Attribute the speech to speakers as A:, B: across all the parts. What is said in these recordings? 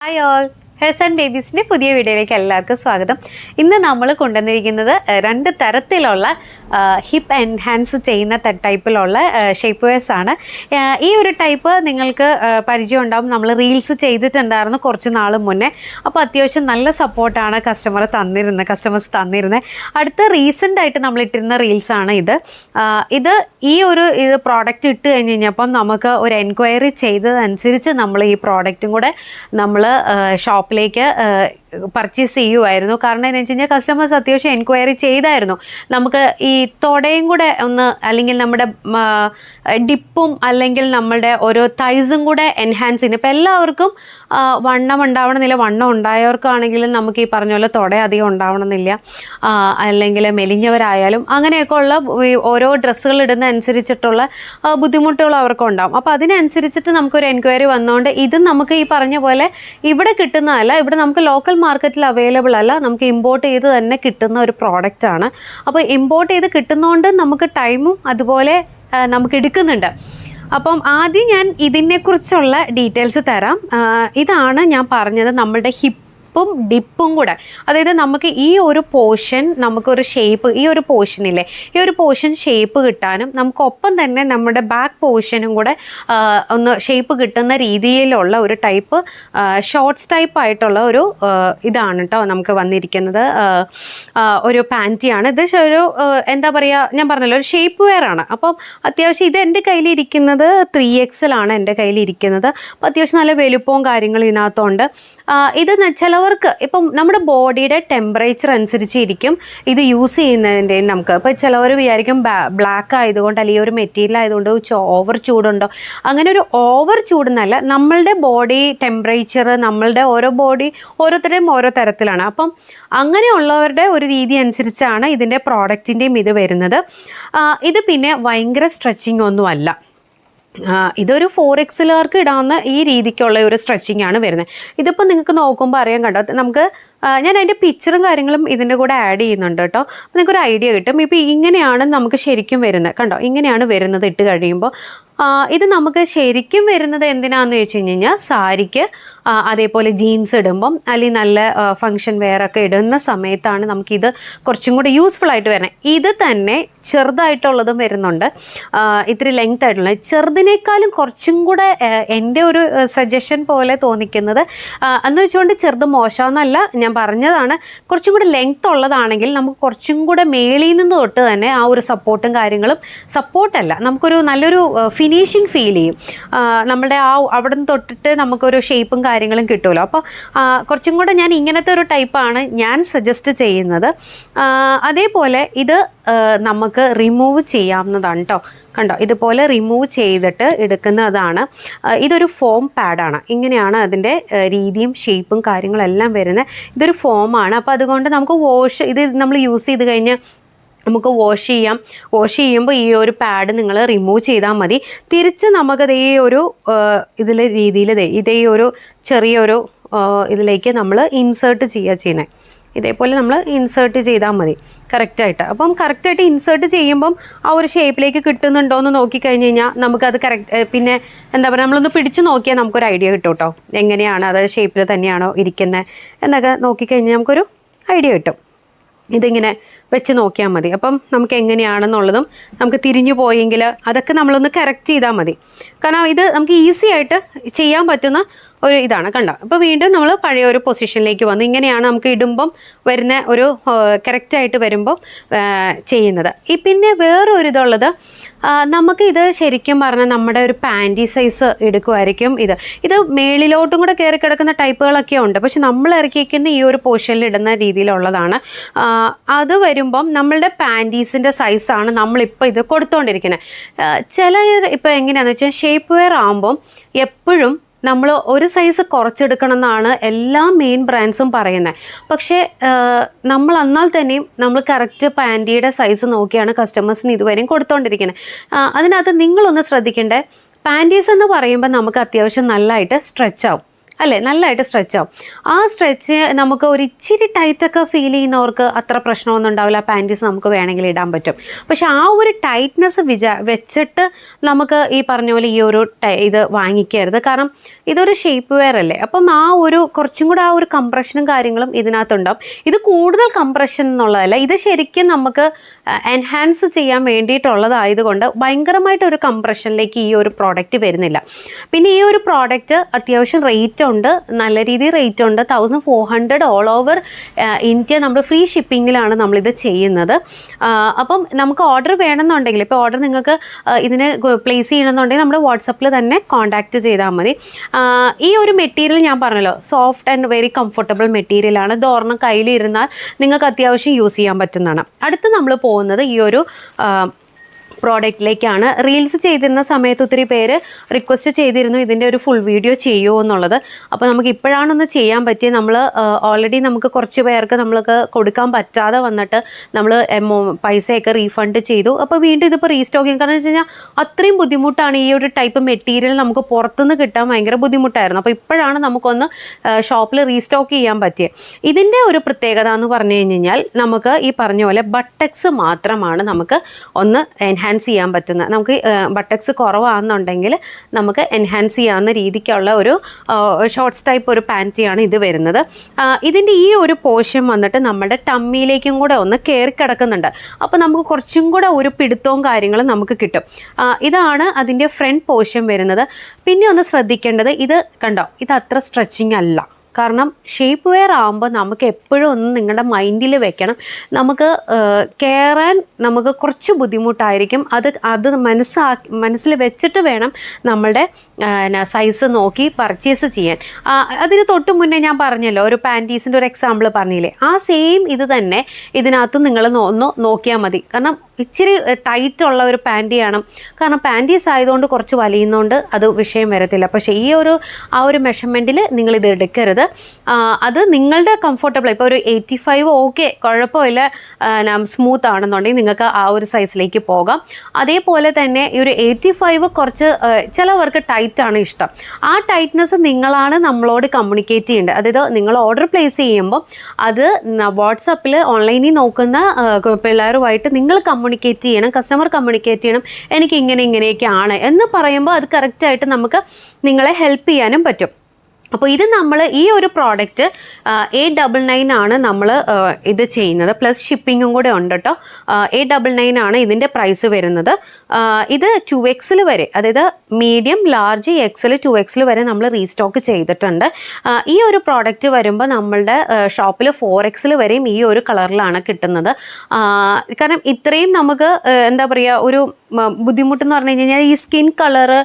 A: Hi all hells and ബേബീസിന്റെ പുതിയ വീഡിയോയിലേക്ക് എല്ലാവർക്കും സ്വാഗതം. ഇന്ന് നമ്മൾ കൊണ്ടുവന്നിരിക്കുന്നത് രണ്ട് തരത്തിലുള്ള ഹിപ്പ് എൻഹാൻസ് ചെയ്യുന്ന ടൈപ്പിലുള്ള ഷേപ്പ് വെയർസ് ആണ്. ഈ ഒരു ടൈപ്പ് നിങ്ങൾക്ക് പരിചയം ഉണ്ടാവും. നമ്മൾ റീൽസ് ചെയ്തിട്ടുണ്ടായിരുന്നു കുറച്ച് നാൾ മുന്നേ. അപ്പോൾ അത്യാവശ്യം നല്ല സപ്പോർട്ടാണ് കസ്റ്റമർ തന്നിരുന്നത് കസ്റ്റമേഴ്സ് തന്നിരുന്നത് അടുത്ത റീസെന്റ് ആയിട്ട് നമ്മൾ ഇട്ടിരുന്ന റീൽസാണ് ഇത്. ഇത് ഈ ഒരു ഇത് പ്രോഡക്റ്റ് ഇട്ട് കഴിഞ്ഞ് കഴിഞ്ഞപ്പം നമുക്ക് ഒരു എൻക്വയറി ചെയ്തതനുസരിച്ച് നമ്മൾ ഈ പ്രോഡക്റ്റും കൂടെ നമ്മൾ ഷോപ്പിലേക്ക് പർച്ചേസ് ചെയ്യുമായിരുന്നു കാരണം എന്ന് വെച്ച് കഴിഞ്ഞാൽ കസ്റ്റമേഴ്സ് അത്യാവശ്യം എൻക്വയറി ചെയ്തായിരുന്നു. നമുക്ക് ഈ തൊടയും കൂടെ ഒന്ന് അല്ലെങ്കിൽ നമ്മുടെ ഡിപ്പും അല്ലെങ്കിൽ നമ്മുടെ ഓരോ തൈസും കൂടെ എൻഹാൻസ് ചെയ്യുന്നു ഇപ്പം എല്ലാവർക്കും വണ്ണം ഉണ്ടാവണമെന്നില്ല. വണ്ണം ഉണ്ടായവർക്കാണെങ്കിലും നമുക്ക് ഈ പറഞ്ഞ പോലെ തൊട അധികം ഉണ്ടാവണമെന്നില്ല. അല്ലെങ്കിൽ മെലിഞ്ഞവരായാലും അങ്ങനെയൊക്കെ ഉള്ള ഓരോ ഡ്രസ്സുകൾ ഇടുന്ന അനുസരിച്ചിട്ടുള്ള ബുദ്ധിമുട്ടുകൾ അവർക്ക് ഉണ്ടാവും അപ്പോൾ അതിനനുസരിച്ചിട്ട് നമുക്കൊരു എൻക്വയറി വന്നുകൊണ്ട് ഇത് നമുക്ക് ഈ പറഞ്ഞ പോലെ ഇവിടെ കിട്ടുന്നതല്ല ഇവിടെ നമുക്ക് ലോക്കൽ മാർക്കറ്റിൽ അവൈലബിൾ അല്ല. നമുക്ക് ഇമ്പോർട്ട് ചെയ്ത് തന്നെ കിട്ടുന്ന ഒരു പ്രോഡക്റ്റ് ആണ്. അപ്പോൾ ഇമ്പോർട്ട് ചെയ്ത് കിട്ടുന്നതുകൊണ്ട് നമുക്ക് ടൈമും അതുപോലെ നമുക്ക് എടുക്കുന്നുണ്ട്. അപ്പം ആദ്യം ഞാൻ ഇതിനെക്കുറിച്ചുള്ള ഡീറ്റെയിൽസ് തരാം. ഇതാണ് ഞാൻ പറഞ്ഞത് നമ്മളുടെ ഹിപ്പും ഡിപ്പും കൂടെ. അതായത് നമുക്ക് ഈ ഒരു പോർഷൻ നമുക്കൊരു ഷേപ്പ് ഈ ഒരു പോർഷനില്ലേ ഈ ഒരു പോർഷൻ ഷേപ്പ് കിട്ടാനും നമുക്കൊപ്പം തന്നെ നമ്മുടെ ബാക്ക് പോർഷനും കൂടെ ഒന്ന് ഷേപ്പ് കിട്ടുന്ന രീതിയിലുള്ള ഒരു ടൈപ്പ് ഷോർട്സ് ടൈപ്പ് ആയിട്ടുള്ള ഒരു ഇതാണ് കേട്ടോ നമുക്ക് വന്നിരിക്കുന്നത്. ഒരു പാന്റിയാണ് ഇത് ഒരു എന്താ പറയുക ഞാൻ പറഞ്ഞല്ലോ ഒരു ഷേപ്പ് വെയർ ആണ്. അപ്പം അത്യാവശ്യം ഇത് എന്റെ കയ്യിലിരിക്കുന്നത് ത്രീ ആണ് എന്റെ കയ്യിലിരിക്കുന്നത്. അപ്പോൾ അത്യാവശ്യം നല്ല വലുപ്പവും കാര്യങ്ങളും ഇതിനകത്തുണ്ട്. ഇത് ന- ചിലവർക്ക് ഇപ്പം നമ്മുടെ ബോഡിയുടെ ടെമ്പറേച്ചർ അനുസരിച്ചിരിക്കും ഇത് യൂസ് ചെയ്യുന്നതിന്റെയും നമുക്ക്. ഇപ്പോൾ ചിലവർ വിചാരിക്കും ബ്ലാക്ക് ആയതുകൊണ്ട് അല്ലെങ്കിൽ ഒരു മെറ്റീരിയൽ ആയതുകൊണ്ട് ഓവർ ചൂടുണ്ടോ? അങ്ങനെ ഒരു ഓവർ ചൂടെന്നല്ല നമ്മളുടെ ബോഡി ടെമ്പറേച്ചർ നമ്മളുടെ ഓരോ ബോഡി ഓരോരുത്തരുടെയും ഓരോ തരത്തിലാണ്. അപ്പം അങ്ങനെയുള്ളവരുടെ ഒരു രീതി അനുസരിച്ചാണ് ഇതിന്റെ പ്രോഡക്റ്റിന്റെയും ഇത് വരുന്നത്. ഇത് പിന്നെ ഭയങ്കര സ്ട്രെച്ചിങ് ഒന്നുമല്ല ഇതൊരു ഫോർ എക്സിലുകാർക്ക് ഇടാവുന്ന ഈ രീതിക്കുള്ള ഒരു സ്ട്രെച്ചിങ് ആണ് വരുന്നത്. ഇതിപ്പോൾ നിങ്ങൾക്ക് നോക്കുമ്പോൾ അറിയാൻ കണ്ടോ? നമുക്ക് ഞാൻ അതിന്റെ പിക്ചറും കാര്യങ്ങളും ഇതിന്റെ കൂടെ ആഡ് ചെയ്യുന്നുണ്ട് കേട്ടോ. അപ്പോൾ നിങ്ങൾക്ക് ഒരു ഐഡിയ കിട്ടും. ഇപ്പോൾ ഇങ്ങനെയാണ് നമുക്ക് ശരിക്കും വരുന്നത്. കണ്ടോ? ഇങ്ങനെയാണ് വരുന്നത് ഇട്ട് കഴിയുമ്പോൾ ഇത് നമുക്ക് ശരിക്കും വരുന്നത് എന്തിനാന്ന് വെച്ച് കഴിഞ്ഞ് കഴിഞ്ഞാൽ സാരിക്ക് അതേപോലെ ജീൻസ് ഇടുമ്പം അല്ലെങ്കിൽ നല്ല ഫങ്ഷൻ വെയറൊക്കെ ഇടുന്ന സമയത്താണ് നമുക്കിത് കുറച്ചും കൂടി യൂസ്ഫുൾ ആയിട്ട് വരുന്നത്. ഇത് തന്നെ ചെറുതായിട്ടുള്ളതും വരുന്നുണ്ട്. ഇത്തിരി ലെങ്ത് ആയിട്ടുള്ള. ചെറുതിനേക്കാളും കുറച്ചും കൂടെ എന്റെ ഒരു സജഷൻ പോലെ തോന്നിക്കുന്നത് എന്ന് വെച്ചുകൊണ്ട് ചെറുത് മോശമെന്നല്ല ഞാൻ പറഞ്ഞതാണ്. കുറച്ചും കൂടെ ലെങ്ത് ഉള്ളതാണെങ്കിൽ നമുക്ക് കുറച്ചും കൂടെ മേളിൽ നിന്ന് തൊട്ട് തന്നെ ആ ഒരു സപ്പോർട്ടും കാര്യങ്ങളും സപ്പോർട്ടല്ല നമുക്കൊരു നല്ലൊരു ഫിനിഷിങ് ഫീൽ ചെയ്യും. നമ്മുടെ ആ അവിടെ നിന്ന് തൊട്ടിട്ട് നമുക്കൊരു ഷേപ്പും കാര്യങ്ങളും കിട്ടുമല്ലോ അപ്പോൾ കുറച്ചും കൂടെ ഞാൻ ഇങ്ങനത്തെ ഒരു ടൈപ്പാണ് ഞാൻ സജസ്റ്റ് ചെയ്യുന്നത്. അതേപോലെ ഇത് നമുക്ക് റിമൂവ് ചെയ്യാവുന്നതാണ് കേട്ടോ കണ്ടോ? ഇതുപോലെ റിമൂവ് ചെയ്തിട്ട് എടുക്കുന്നതാണ്. ഇതൊരു ഫോം പാഡാണ് ഇങ്ങനെയാണ് അതിന്റെ രീതിയും ഷേപ്പും കാര്യങ്ങളെല്ലാം വരുന്നത്. ഇതൊരു ഫോമാണ് അപ്പോൾ അതുകൊണ്ട് നമുക്ക് വാഷ് ഇത് നമ്മൾ യൂസ് ചെയ്ത് കഴിഞ്ഞ് നമുക്ക് വാഷ് ചെയ്യാം. വാഷ് ചെയ്യുമ്പോൾ ഈ ഒരു പാഡ് നിങ്ങൾ റിമൂവ് ചെയ്താൽ മതി. തിരിച്ച് നമുക്കത് ഈ ഒരു ഇതിലെ രീതിയിൽ ഇതേ ഒരു ചെറിയൊരു ഇതിലേക്ക് നമ്മൾ ഇൻസേർട്ട് ചെയ്യുക ചെയ്യുന്നത് ഇതേപോലെ നമ്മൾ ഇൻസേർട്ട് ചെയ്താൽ മതി. കറക്റ്റായിട്ട് അപ്പം കറക്റ്റായിട്ട് ഇൻസേർട്ട് ചെയ്യുമ്പം ആ ഒരു ഷേപ്പിലേക്ക് കിട്ടുന്നുണ്ടോ എന്ന് നോക്കിക്കഴിഞ്ഞ് കഴിഞ്ഞാൽ നമുക്കത് കറക്റ്റ് പിന്നെ എന്താ പറയുക നമ്മളൊന്ന് പിടിച്ച് നോക്കിയാൽ നമുക്കൊരു ഐഡിയ കിട്ടും കേട്ടോ എങ്ങനെയാണ് അത് ഷേപ്പിൽ തന്നെയാണോ ഇരിക്കുന്നത് എന്നൊക്കെ നോക്കിക്കഴിഞ്ഞാൽ നമുക്കൊരു ഐഡിയ കിട്ടും. ഇതിങ്ങനെ വെച്ച് നോക്കിയാൽ മതി. അപ്പം നമുക്ക് എങ്ങനെയാണെന്നുള്ളതും നമുക്ക് തിരിഞ്ഞു പോയെങ്കിൽ അതൊക്കെ നമ്മളൊന്ന് കറക്റ്റ് ചെയ്താൽ മതി. കാരണം ഇത് നമുക്ക് ഈസി ആയിട്ട് ചെയ്യാൻ പറ്റുന്ന ഒരു ഇതാണ്. കണ്ട? അപ്പോൾ വീണ്ടും നമ്മൾ പഴയ ഒരു പൊസിഷനിലേക്ക് വന്നു. ഇങ്ങനെയാണ് നമുക്ക് ഇടുമ്പം വരുന്ന ഒരു കറക്റ്റായിട്ട് വരുമ്പോൾ ആ, ചെയ്യുന്നത്. ഈ പിന്നെ വേറൊരു ഇതുള്ളത് നമുക്ക് ഇത് ശരിക്കും പറഞ്ഞാൽ നമ്മുടെ ഒരു പാന്റി സൈസ് എടുക്കുമായിരിക്കും ഇത്. ഇത് മേളിലോട്ടും കൂടെ കയറി കിടക്കുന്ന ടൈപ്പുകളൊക്കെ ഉണ്ട്. പക്ഷെ നമ്മൾ ഇറക്കിയിരിക്കുന്ന ഈ ഒരു പോർഷനിൽ ഇടുന്ന രീതിയിലുള്ളതാണ്. അത് വരുമ്പം നമ്മളുടെ പാന്റീസിന്റെ സൈസാണ് നമ്മളിപ്പോൾ ഇത് കൊടുത്തുകൊണ്ടിരിക്കുന്നത് ചില ഇപ്പോൾ എങ്ങനെയാണെന്ന് വെച്ചാൽ ഷേപ്പ് വെയർ ആകുമ്പം എപ്പോഴും നമ്മൾ ഒരു സൈസ് കുറച്ചെടുക്കണം എന്നാണ് എല്ലാ മെയിൻ ബ്രാൻഡ്സും പറയുന്നത് പക്ഷേ നമ്മൾ എന്നാൽ തന്നെയും നമ്മൾ കറക്റ്റ് പാന്റിയുടെ സൈസ് നോക്കിയാണ് കസ്റ്റമേഴ്സിന് ഇതുവരെയും കൊടുത്തുകൊണ്ടിരിക്കുന്നത് അതിനകത്ത് നിങ്ങളൊന്ന് ശ്രദ്ധിക്കേണ്ടേ. പാന്റീസ് എന്ന് പറയുമ്പോൾ നമുക്ക് അത്യാവശ്യം നല്ലതായിട്ട് സ്ട്രെച്ച് ആവും. അല്ലേ? നല്ലതായിട്ട് സ്ട്രെച്ച് ആവും. ആ സ്ട്രെച്ച് നമുക്ക് ഒരു ഇച്ചിരി ടൈറ്റൊക്കെ ഫീൽ ചെയ്യുന്നവർക്ക് അത്ര പ്രശ്നമൊന്നും ഉണ്ടാവില്ല. പാന്റീസ് നമുക്ക് വേണമെങ്കിൽ ഇടാൻ പറ്റും. പക്ഷെ ആ ഒരു ടൈറ്റ്നെസ് വിചാ വെച്ചിട്ട് നമുക്ക് ഈ പറഞ്ഞ പോലെ ഈ ഒരു ഇത് വാങ്ങിക്കരുത്. കാരണം ഇതൊരു ഷേപ്പ് വെയർ അല്ലേ? അപ്പം ആ ഒരു കുറച്ചും കൂടെ ആ ഒരു കംപ്രഷനും കാര്യങ്ങളും ഇതിനകത്തുണ്ടാവും. ഇത് കൂടുതൽ കംപ്രഷൻ എന്നുള്ളതല്ല ഇത് ശരിക്കും നമുക്ക് എൻഹാൻസ് ചെയ്യാൻ വേണ്ടിയിട്ടുള്ളതായതുകൊണ്ട് ഭയങ്കരമായിട്ട് ഒരു കംപ്രഷനിലേക്ക് ഈ ഒരു പ്രോഡക്റ്റ് വരുന്നില്ല. പിന്നെ ഈ ഒരു പ്രോഡക്റ്റ് അത്യാവശ്യം റേറ്റ് ഉണ്ട്. നല്ല രീതിയിൽ റേറ്റ് ഉണ്ട്. Thousand four hundred all over India നമ്മൾ ഫ്രീ ഷിപ്പിങ്ങിലാണ് നമ്മളിത് ചെയ്യുന്നത്. അപ്പം നമുക്ക് ഓർഡർ വേണമെന്നുണ്ടെങ്കിൽ ഇപ്പോൾ ഓർഡർ നിങ്ങൾക്ക് ഇതിന് പ്ലേസ് ചെയ്യണമെന്നുണ്ടെങ്കിൽ നമ്മുടെ വാട്സപ്പിൽ തന്നെ കോൺടാക്റ്റ് ചെയ്താൽ മതി. ഈ ഒരു മെറ്റീരിയൽ ഞാൻ പറഞ്ഞല്ലോ സോഫ്റ്റ് ആൻഡ് വെരി കംഫർട്ടബിൾ മെറ്റീരിയലാണ് ഇത് ഒരെണ്ണം കയ്യിലിരുന്നാൽ നിങ്ങൾക്ക് അത്യാവശ്യം യൂസ് ചെയ്യാൻ പറ്റുന്നതാണ്. അടുത്ത് നമ്മൾ പോകുന്നത് ഈ ഒരു പ്രോഡക്റ്റിലേക്കാണ് റീൽസ് ചെയ്തിരുന്ന സമയത്ത് ഒത്തിരി പേര് റിക്വസ്റ്റ് ചെയ്തിരുന്നു ഇതിന്റെ ഒരു ഫുൾ വീഡിയോ ചെയ്യുമോ എന്നുള്ളത്. അപ്പോൾ നമുക്ക് ഇപ്പോഴാണൊന്ന് ചെയ്യാൻ പറ്റിയത് നമ്മൾ ഓൾറെഡി നമുക്ക് കുറച്ച് പേർക്ക് നമ്മൾക്ക് കൊടുക്കാൻ പറ്റാതെ വന്നിട്ട് നമ്മൾ പൈസയൊക്കെ റീഫണ്ട് ചെയ്തു. അപ്പോൾ വീണ്ടും ഇതിപ്പോൾ റീസ്റ്റോക്കിങ് കാരണം വെച്ച് കഴിഞ്ഞാൽ അത്രയും ബുദ്ധിമുട്ടാണ് ഈ ഒരു ടൈപ്പ് മെറ്റീരിയൽ നമുക്ക് പുറത്തുനിന്ന് കിട്ടാൻ ഭയങ്കര ബുദ്ധിമുട്ടായിരുന്നു. അപ്പോൾ ഇപ്പോഴാണ് നമുക്കൊന്ന് ഷോപ്പിൽ റീസ്റ്റോക്ക് ചെയ്യാൻ പറ്റിയത് ഇതിന്റെ ഒരു പ്രത്യേകത എന്ന് പറഞ്ഞു കഴിഞ്ഞാൽ നമുക്ക് ഈ പറഞ്ഞ പോലെ ബട്ടക്സ് മാത്രമാണ് നമുക്ക് ഒന്ന് എൻഹാൻസ് ചെയ്യാൻ പറ്റുന്ന നമുക്ക് ബട്ടക്സ് കുറവാണെന്നുണ്ടെങ്കിൽ നമുക്ക് എൻഹാൻസ് ചെയ്യാവുന്ന രീതിക്കുള്ള ഒരു ഷോർട്ട്സ് ടൈപ്പ് ഒരു പാന്റിയാണ് ഇത് വരുന്നത്. ഇതിന്റെ ഈ ഒരു പോഷൻ വന്നിട്ട് നമ്മുടെ ടമ്മിയിലേക്കും കൂടെ ഒന്ന് കയറി കിടക്കുന്നുണ്ട്. അപ്പോൾ നമുക്ക് കുറച്ചും കൂടെ ഒരു പിടുത്തവും കാര്യങ്ങളും നമുക്ക് കിട്ടും. ഇതാണ് അതിന്റെ ഫ്രണ്ട് പോഷൻ വരുന്നത്. പിന്നെ ഒന്ന് ശ്രദ്ധിക്കേണ്ടത് ഇത് കണ്ടോ ഇത് അത്ര സ്ട്രെച്ചിങ് അല്ല. കാരണം ഷേപ്പ് വെയർ ആകുമ്പോൾ നമുക്ക് എപ്പോഴും ഒന്ന് നിങ്ങളുടെ മൈൻഡിൽ വെക്കണം. നമുക്ക് കയറാൻ നമുക്ക് കുറച്ച് ബുദ്ധിമുട്ടായിരിക്കും. അത് അത് മനസ്സാക്കി മനസ്സിൽ വെച്ചിട്ട് വേണം നമ്മളുടെ സൈസ് നോക്കി പർച്ചേസ് ചെയ്യാൻ. അതിന് തൊട്ട് മുന്നേ ഞാൻ പറഞ്ഞല്ലോ ഒരു പാന്റീസിന്റെ ഒരു എക്സാമ്പിൾ പറഞ്ഞില്ലേ? ആ സെയിം ഇത് തന്നെ ഇതിനകത്ത് നിങ്ങൾ ഒന്ന് നോക്കിയാൽ മതി. കാരണം ഇച്ചിരി ടൈറ്റ് ഉള്ള ഒരു പാന്റിയാണ് കാരണം പാന്റീസ് ആയതുകൊണ്ട് കുറച്ച് വലിയുന്നതുകൊണ്ട് അത് വിഷയം വരത്തില്ല. പക്ഷേ ഈ ഒരു ആ ഒരു മെഷർമെന്റിൽ ഇത് എടുക്കരുത്. അത് നിങ്ങളുടെ കംഫർട്ടബിൾ ഇപ്പോൾ ഒരു എയ്റ്റി ഫൈവ് ഓക്കെ കുഴപ്പമില്ല സ്മൂത്ത് ആണെന്നുണ്ടെങ്കിൽ നിങ്ങൾക്ക് ആ ഒരു സൈസിലേക്ക് പോകാം. അതേപോലെ തന്നെ ഈ ഒരു എയ്റ്റി ഫൈവ് കുറച്ച് ചിലവർക്ക് ടൈറ്റാണ് ഇഷ്ടം. ആ ടൈറ്റ്നെസ് നിങ്ങളാണ് നമ്മളോട് കമ്മ്യൂണിക്കേറ്റ് ചെയ്യേണ്ടത്. അതായത് നിങ്ങൾ ഓർഡർ പ്ലേസ് ചെയ്യുമ്പോൾ അത് വാട്സപ്പിൽ ഓൺലൈനിൽ നോക്കുന്ന പിള്ളേരുമായിട്ട് നിങ്ങൾ കമ്മ്യൂണിക്കേറ്റ് ചെയ്യണം കസ്റ്റമർ കമ്മ്യൂണിക്കേറ്റ് ചെയ്യണം എനിക്ക് ഇങ്ങനെ ഇങ്ങനെയൊക്കെയാണ് എന്ന് പറയുമ്പോൾ അത് കറക്റ്റായിട്ട് നമുക്ക് നിങ്ങളെ ഹെൽപ്പ് ചെയ്യാനും പറ്റും. അപ്പോൾ ഇത് നമ്മൾ ഈ ഒരു പ്രോഡക്റ്റ് എ ഡബിൾ നയൻ ആണ് നമ്മൾ ഇത് ചെയ്യുന്നത്. പ്ലസ് ഷിപ്പിങ്ങും കൂടെ ഉണ്ട് കേട്ടോ എ ഡബിൾ നയൻ ആണ് ഇതിന്റെ പ്രൈസ് വരുന്നത്. ഇത് ടു എക്സിൽ വരെ അതായത് മീഡിയം ലാർജ് എക്സിൽ ടു എക്സിൽ വരെ നമ്മൾ റീസ്റ്റോക്ക് ചെയ്തിട്ടുണ്ട്. ഈ ഒരു പ്രോഡക്റ്റ് വരുമ്പോൾ നമ്മളുടെ ഷോപ്പിൽ ഫോർ എക്സിൽ വരെയും ഈ ഒരു കളറിലാണ് കിട്ടുന്നത്. കാരണം ഇത്രയും നമുക്ക് എന്താ പറയുക ഒരു ബുദ്ധിമുട്ടെന്ന് പറഞ്ഞു കഴിഞ്ഞാൽ ഈ സ്കിൻ കളറ്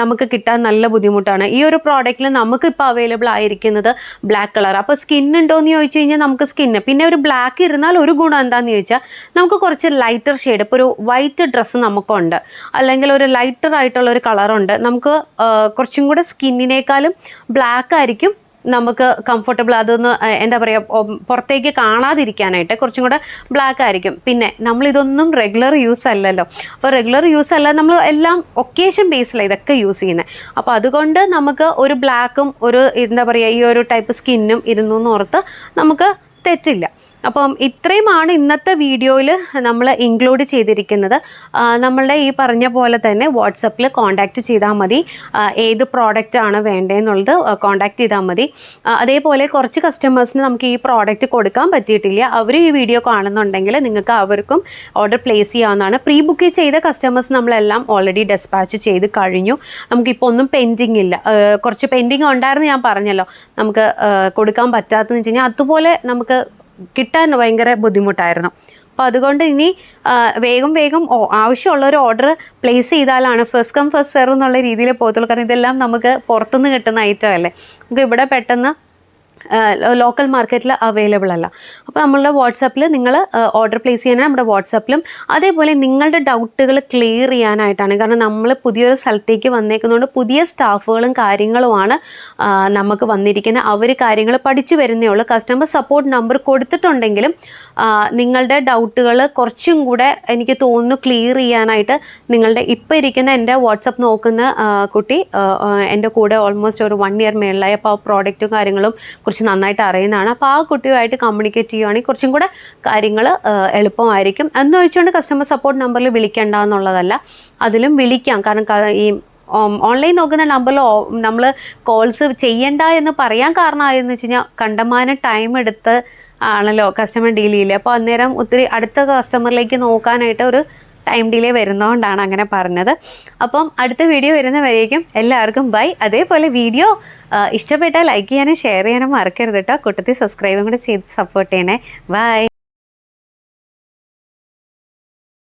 A: നമുക്ക് കിട്ടാൻ നല്ല ബുദ്ധിമുട്ടാണ്. ഈ ഒരു പ്രോഡക്റ്റിൽ നമുക്ക് ഇപ്പോൾ അവൈലബിൾ ആയിരിക്കുന്നത് ബ്ലാക്ക് കളർ അപ്പോൾ സ്കിൻ ഉണ്ടോ എന്ന് ചോദിച്ചു കഴിഞ്ഞാൽ നമുക്ക് സ്കിന്ന് പിന്നെ ഒരു ബ്ലാക്ക് ഇരുന്നാൽ ഒരു ഗുണം എന്താണെന്ന് ചോദിച്ചാൽ നമുക്ക് കുറച്ച് ലൈറ്റർ ഷെയ്ഡ് ഇപ്പോൾ ഒരു വൈറ്റ് ഡ്രസ്സ് നമുക്കുണ്ട്. അല്ലെങ്കിൽ ഒരു ലൈറ്റർ ആയിട്ടുള്ള ഒരു കളറുണ്ട് നമുക്ക് കുറച്ചും കൂടെ സ്കിന്നിനേക്കാളും ബ്ലാക്ക് ആയിരിക്കും. നമുക്ക് കംഫർട്ടബിൾ അതൊന്ന് എന്താ പറയുക പുറത്തേക്ക് കാണാതിരിക്കാനായിട്ട് കുറച്ചും കൂടെ ബ്ലാക്ക് ആയിരിക്കും. പിന്നെ നമ്മളിതൊന്നും റെഗുലർ യൂസ് അല്ലല്ലോ. അപ്പോൾ റെഗുലർ യൂസ് അല്ല നമ്മൾ എല്ലാം ഒക്കേഷൻ ബേസിലാണ് ഇതൊക്കെ യൂസ് ചെയ്യുന്നത് അപ്പോൾ അതുകൊണ്ട് നമുക്ക് ഒരു ബ്ലാക്കും ഒരു എന്താ പറയുക ഈ ഒരു ടൈപ്പ് സ്കിന്നും ഇരുന്നു എന്ന് ഓർത്ത് നമുക്ക് തെറ്റില്ല. അപ്പം ഇത്രയുമാണ് ഇന്നത്തെ വീഡിയോയിൽ നമ്മൾ ഇൻക്ലൂഡ് ചെയ്തിരിക്കുന്നത്. നമ്മളുടെ ഈ പറഞ്ഞ പോലെ തന്നെ വാട്സപ്പിൽ കോൺടാക്റ്റ് ചെയ്താൽ മതി. ഏത് പ്രോഡക്റ്റ് ആണ് വേണ്ടതെന്നുള്ളത് കോൺടാക്റ്റ് ചെയ്താൽ മതി. അതേപോലെ കുറച്ച് കസ്റ്റമേഴ്സിന് നമുക്ക് ഈ പ്രോഡക്റ്റ് കൊടുക്കാൻ പറ്റിയിട്ടില്ല. അവർ ഈ വീഡിയോ കാണുന്നുണ്ടെങ്കിൽ നിങ്ങൾക്ക് അവർക്കും ഓർഡർ പ്ലേസ് ചെയ്യാവുന്നതാണ്. പ്രീ ബുക്ക് ചെയ്ത കസ്റ്റമേഴ്സ് നമ്മളെല്ലാം ഓൾറെഡി ഡെസ്പാച്ച് ചെയ്ത് കഴിഞ്ഞു. നമുക്കിപ്പോൾ ഒന്നും പെൻഡിങ് ഇല്ല. കുറച്ച് പെൻഡിങ് ഉണ്ടായിരുന്നു ഞാൻ പറഞ്ഞല്ലോ. നമുക്ക് കൊടുക്കാൻ പറ്റാത്തതെന്ന് വെച്ച് കഴിഞ്ഞാൽ അതുപോലെ നമുക്ക് കിട്ടാൻ ഭയങ്കര ബുദ്ധിമുട്ടായിരുന്നു. അപ്പോൾ അതുകൊണ്ട് ഇനി വേഗം വേഗം ആവശ്യമുള്ള ഒരു ഓർഡർ പ്ലേസ് ചെയ്താലാണ് ഫസ്റ്റ് കം ഫസ്റ്റ് സെർവ് എന്നുള്ള രീതിയിൽ പോകത്തുള്ളൂ. കാരണം ഇതെല്ലാം നമുക്ക് പുറത്തുനിന്ന് കിട്ടുന്ന ഐറ്റം അല്ലേ? നമുക്ക് ഇവിടെ പെട്ടെന്ന് ലോക്കൽ മാർക്കറ്റിൽ അവൈലബിൾ അല്ല. അപ്പോൾ നമ്മളുടെ വാട്സാപ്പിൽ നിങ്ങൾ ഓർഡർ പ്ലേസ് ചെയ്യാനാണ് നമ്മുടെ വാട്സാപ്പിലും അതേപോലെ നിങ്ങളുടെ ഡൗട്ടുകൾ ക്ലിയർ ചെയ്യാനായിട്ടാണ്. കാരണം നമ്മൾ പുതിയൊരു സ്ഥലത്തേക്ക് വന്നേക്കുന്നതുകൊണ്ട് പുതിയ സ്റ്റാഫുകളും കാര്യങ്ങളുമാണ് നമുക്ക് വന്നിരിക്കുന്നത് അവർ കാര്യങ്ങൾ പഠിച്ചു വരുന്നേ ഉള്ളൂ. കസ്റ്റമർ സപ്പോർട്ട് നമ്പർ കൊടുത്തിട്ടുണ്ടെങ്കിലും നിങ്ങളുടെ ഡൗട്ടുകൾ കുറച്ചും കൂടെ എനിക്ക് തോന്നുന്നു ക്ലിയർ ചെയ്യാനായിട്ട് നിങ്ങളുടെ ഇപ്പോൾ ഇരിക്കുന്ന എന്റെ വാട്സപ്പ് നോക്കുന്ന കുട്ടി എന്റെ കൂടെ ഓൾമോസ്റ്റ് ഒരു വൺ ഇയർ മേളിലായി. അപ്പോൾ പ്രോഡക്റ്റും കാര്യങ്ങളും കുറിച്ച് നന്നായിട്ട് അറിയുന്നതാണ്. അപ്പോൾ ആ കുട്ടിയുമായിട്ട് കമ്മ്യൂണിക്കേറ്റ് ചെയ്യുവാണെങ്കിൽ കുറച്ചും കൂടെ കാര്യങ്ങൾ എളുപ്പമായിരിക്കും. എന്ന് വെച്ചുകൊണ്ട് കസ്റ്റമർ സപ്പോർട്ട് നമ്പറിൽ വിളിക്കേണ്ട എന്നുള്ളതല്ല. അതിലും വിളിക്കാം. കാരണം ഈ ഓൺലൈൻ നോക്കുന്ന നമ്പറിൽ നമ്മൾ കോൾസ് ചെയ്യണ്ട എന്ന് പറയാൻ കാരണമായെന്ന് വെച്ച് കഴിഞ്ഞാൽ കണ്ടമാനം ടൈം എടുത്ത് ആണല്ലോ കസ്റ്റമർ ഡീൽ ചെയ്യില്ലേ അപ്പോൾ അന്നേരം ഒത്തിരി അടുത്ത കസ്റ്റമറിലേക്ക് നോക്കാനായിട്ട് ഒരു ടൈം ഡിലേ വരുന്നതുകൊണ്ടാണ് അങ്ങനെ പറഞ്ഞത്. അപ്പം അടുത്ത വീഡിയോ വരുന്നവരേക്കും എല്ലാവർക്കും ബൈ അതേപോലെ വീഡിയോ ഇഷ്ടപ്പെട്ടാൽ ലൈക്ക് ചെയ്യാനും ഷെയർ ചെയ്യാനും മറക്കരുത് കേട്ടോ കൂട്ടത്തിൽ സബ്സ്ക്രൈബും കൂടെ ചെയ്ത് സപ്പോർട്ട് ചെയ്യണേ. ബൈ